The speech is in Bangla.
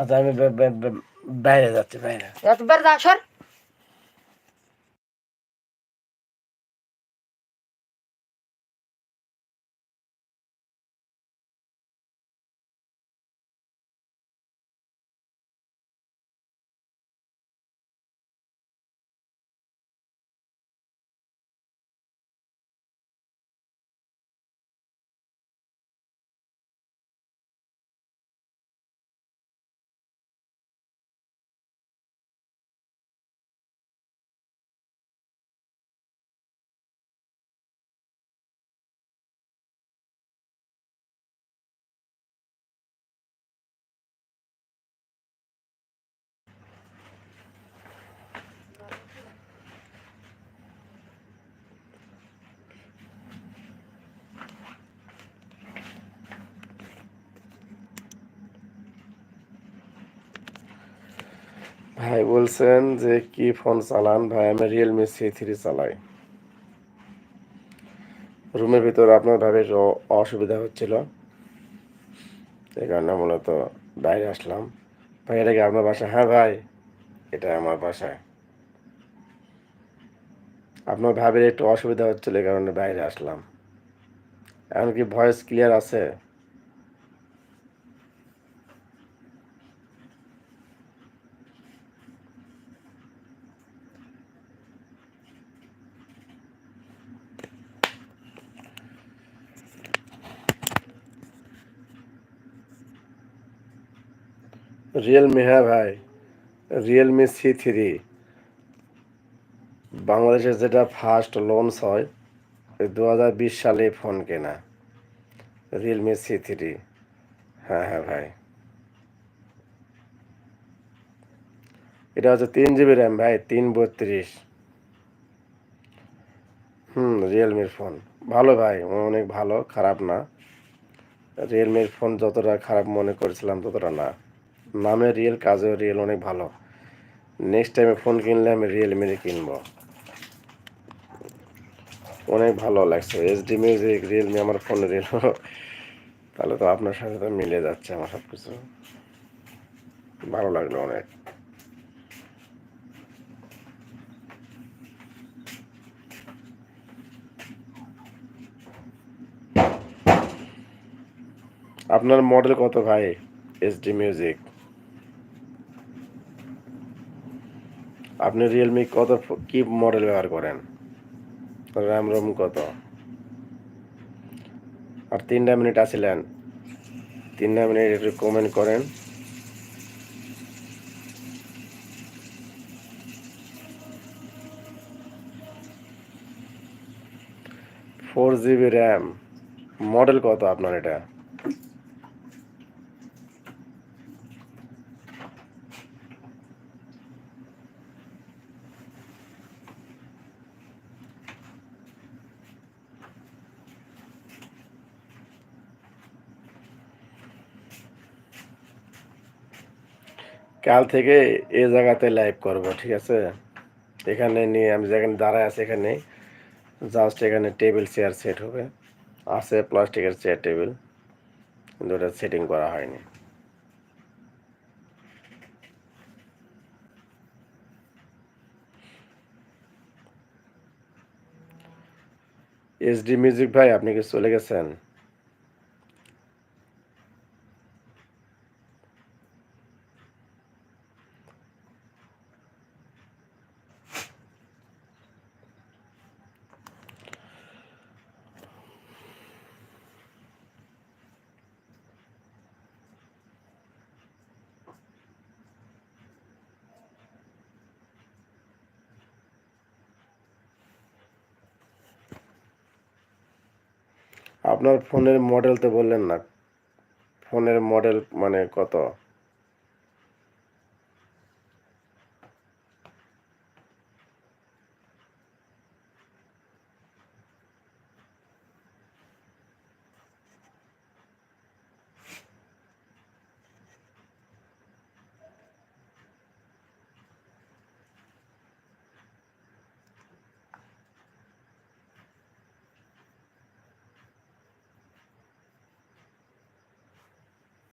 আচ্ছা আমি বাইরে যাচ্ছি বাইরে। এতবার যা সর। ভাই বলছেন যে, কি ফোন চালান? ভাই, আমি রিয়েলমি সি থ্রি চালাই। রুমের ভিতরে আপনার ভাবে অসুবিধা হচ্ছিল। এই কারণে মূলত বাইরে আসলাম। ভাই, এটা কি আপনার বাসা? হ্যাঁ ভাই, এটা আমার বাসায় আপনার ভাবের একটু অসুবিধা হচ্ছিল, এই কারণে বাইরে আসলাম। এখন কি ভয়েস ক্লিয়ার আছে। রিয়েলমি হ্যাঁ ভাই। রিয়েলমি সি থ্রি বাংলাদেশের যেটা ফার্স্ট লঞ্চ হয় দু হাজার বিশ সালে ফোন কেনা। রিয়েলমি সি থ্রি হ্যাঁ হ্যাঁ ভাই। এটা হচ্ছে তিন জিবি র্যাম ভাই, তিন বত্রিশ। হুম রিয়েলমির ফোন ভালো ভাই, অনেক ভালো, খারাপ না। রিয়েলমির ফোন যতটা খারাপ মনে করেছিলাম, ততটা না। নামে রিয়েল কাজেও রিয়েল অনেক ভালো। নেক্সট টাইমে ফোন কিনলে আমি রিয়েলমিরই কিনবো। অনেক ভালো লাগছে। এইচডি মিউজিক রিয়েলমি আমার ফোনে রিয়েল তাহলে তো আপনার সাথে তো মিলে যাচ্ছে আমার সব কিছু ভালো লাগল অনেক। আপনার মডেল কত ভাই? এইচডি মিউজিক আপনি রিয়েলমি কত কি মডেল ব্যবহার করেন? র্যাম রোম কত? আর তিনটা মিনিট আছিলেন। তিনটা মিনিট একটু কমেন্ট করেন। ফোর জিবি র্যাম মডেল কত আপনার এটা? কাল থেকে এ জায়গাতে লাইভ করব, ঠিক আছে? এখানে নিয়ে আমি যেখানে দাঁড়ায় আছি এখানে জাস্ট এখানে টেবিল চেয়ার সেট হবে। আছে প্লাস্টিকের চেয়ার টেবিল কিন্তু ওটা সেটিং করা হয়নি। এসডি মিউজিক ভাই, আপনি কি চলে গেছেন? আপনার ফোনের মডেল তো বললেন না। ফোনের মডেল মানে কত?